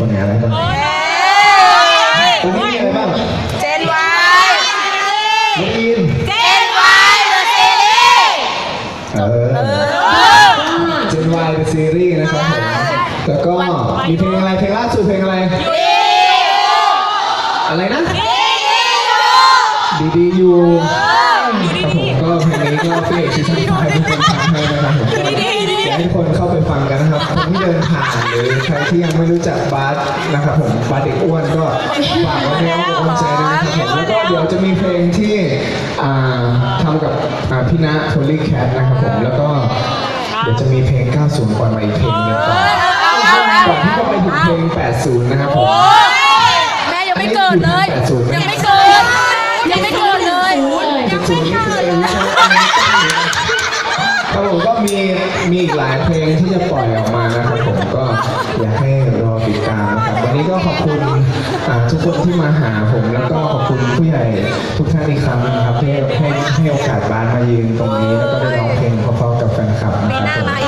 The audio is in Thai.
ผลงานอะไรบ้างตอนนี้มีอะไรบ้างเจนวายน้องอินเจนวายเดอะซีรีส์เออเจนวายเป็นซีรีส์นะครับผมแล้วก็มีเพลงอะไรเพลงล่าสุดเพลงอะไรอะไรนะดีดีอยู่ ฟังกันนะครับคนที่เดินผ่านหรือใครที่ยังไม่รู้จักบาสนะครับผมบาสเด็กอ้วนก็ฝากไว้ในอ้อมอกอ้อมใจด้วยนะครับผมแล้วก็เดี๋ยวจะมีเพลงที่อ่าทำกับอ่าพี่ณโทลี่แคทนะครับผมแล้วก็เดี๋ยวจะมีเพลง 90ปล่อยมาอีกเพลงหนึงก่อนก่อนที่จะไปถึงเพลง 80 นะครับผมแม่ยังไม่เกิดเลยยังไม่เกิดยังไม่เกิดเลย ยังไม่เกิด ครับผมก็มีมีอีกหลายเพลงที่จะปล่อยออกมานะครับผมก็อยากให้รอติดตามนะครับวันนี้ก็ขอบคุณทุกคนที่มาหาผมแล้วก็ขอบคุณผู้ใหญ่ทุกท่านอีกครั้งนะครับที่ให้ให้โอกาสบ้านมายืนตรงนี้แล้วก็ได้ร้องเพลงเพราะๆกับแฟนคลับนะครับ